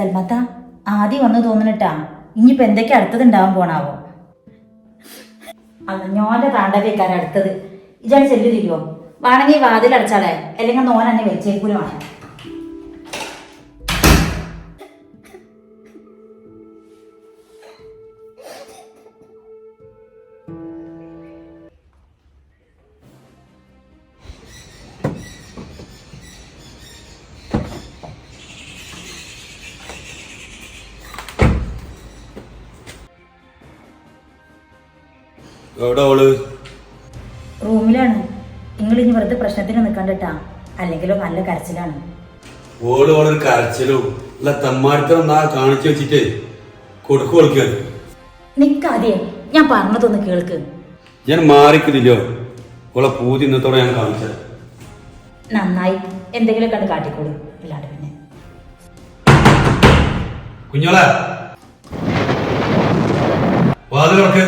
സൽമത്ത ആദ്യം വന്ന് തോന്നണട്ടാ. ഇനിയിപ്പോ എന്തൊക്കെ അടുത്തത് ഉണ്ടാവാൻ പോണാവോ? അല്ല ഞോന്റെ താണ്ടവേക്കാര അടുത്തത്. തിരുവോ? വേണമെങ്കിൽ വാതിൽ അല്ലെങ്കിൽ നോൻ എന്നെ വെച്ചേക്കൂല വേണം എവിടെ റൂമിലാണ്. നിങ്ങൾ ഇനി വെറുതെ പ്രശ്നത്തിന് നിൽക്കണ്ടട്ടാ. അല്ലെങ്കിലോ നല്ല കരച്ചിലാണ്. ഓൾ ഓളൊരു കരച്ചിലും അല്ല തമ്മാടിത്തരം നാ കാണിച്ചു വെച്ചിട്ട് കൊടുക്കു കൊടുക്കുക നിക്കാതെ. ഞാൻ പറഞ്ഞതൊന്ന് കേൾക്ക്. ഞാൻ മാറിക്കുന്നില്ലോ ഓളെ പൂതി ഇന്നത്തോടെ ഞാൻ കാണിച്ചത് നന്നായി. എന്തെങ്കിലും കണ്ട് കാട്ടിക്കോളൂ. ഇല്ലാണ്ട് പിന്നെ. കുഞ്ഞോളെ. വാതിലൊക്കെ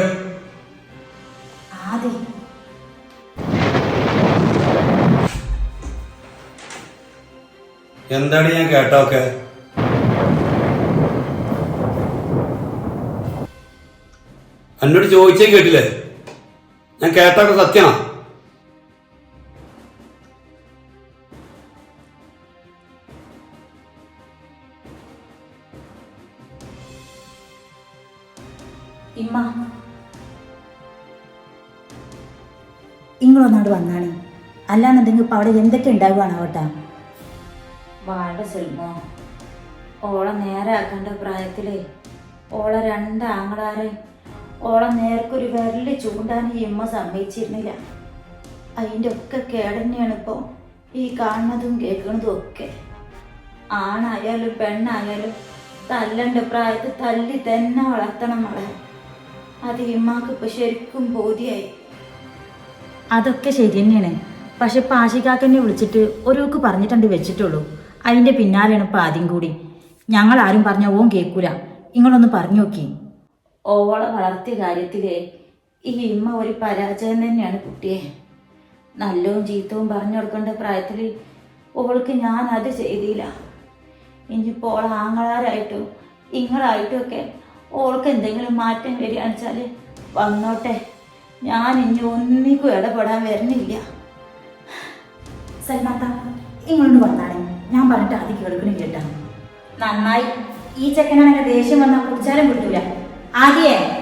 എന്താണ് ഞാൻ കേട്ടോക്കെ എന്നോട് ചോദിച്ചേ കേട്ടില്ലേ? ഞാൻ കേട്ടൊക്കെ സത്യമാണ് ഇമ്മ. ഇങ്ങളൊന്നാട് വന്നാണേ അല്ലാന്നുണ്ടെങ്കിൽ ഇപ്പൊ അവിടെ എന്തൊക്കെ ഉണ്ടാവുകയാണ് ആവട്ടാ വാഴ സെൽമോ ഓളെ നേരെ ആക്കേണ്ട പ്രായത്തിലേ ഓളെ രണ്ട് ആങ്ങളാരെ ഓളെ നേർക്കൊരു വിരൽ ചൂണ്ടാൻ ഈ ഇമ്മ സമ്മതിച്ചിരുന്നില്ല. അതിന്റെ ഒക്കെ കേടന്നെയാണ് ഇപ്പോൾ ഈ കാണുന്നതും കേൾക്കുന്നതും ഒക്കെ. ആണായാലും പെണ്ണായാലും തല്ലണ്ട പ്രായത്തിൽ തല്ലി തന്നെ വളർത്തണം മോളെ. അത് ഇമ്മാക്ക് ഇപ്പൊ ശരിക്കും ബോധ്യായി. അതൊക്കെ ശരി തന്നെയാണ്. പക്ഷെ പാശിക്കാക്കന്നെ വിളിച്ചിട്ട് ഒരുക്ക് പറഞ്ഞിട്ടുണ്ട് വെച്ചിട്ടുള്ളൂ. അതിന്റെ പിന്നാലെയാണ് ഇപ്പൊ ആദ്യം കൂടി. ഞങ്ങൾ ആരും പറഞ്ഞ ഓം കേൾക്കൂല നിങ്ങളൊന്ന് പറഞ്ഞു നോക്കി. ഓളെ വളർത്തിയ കാര്യത്തിലേ ഈ ഇമ്മ ഒരു പരാജയം തന്നെയാണ് കുട്ടിയെ. നല്ലവും ചീത്തവും പറഞ്ഞു കൊടുക്കേണ്ട പ്രായത്തിൽ ഓൾക്ക് ഞാൻ അത് ചെയ്തില്ല. ഇനിയിപ്പോൾ ഓൾ ആങ്ങളാരായിട്ടും ഇങ്ങളായിട്ടും ഒക്കെ ഓൾക്ക് എന്തെങ്കിലും മാറ്റം വരികയാണെന്ന് വെച്ചാൽ വന്നോട്ടെ. ഞാൻ ഇനി ഒന്നിക്കും ഇടപെടാൻ വരുന്നില്ല. സൽമാത്ത ഇങ്ങളൊന്ന് വന്നാണേ. ഞാൻ പറഞ്ഞിട്ട് അതി കേൾക്കണില്ല കേട്ടാ. നന്നായി. ഈ ചെക്കനാണെങ്കിൽ ദേഷ്യം വന്നാൽ കുടിച്ചാലും കിട്ടൂല. ആദ്യേ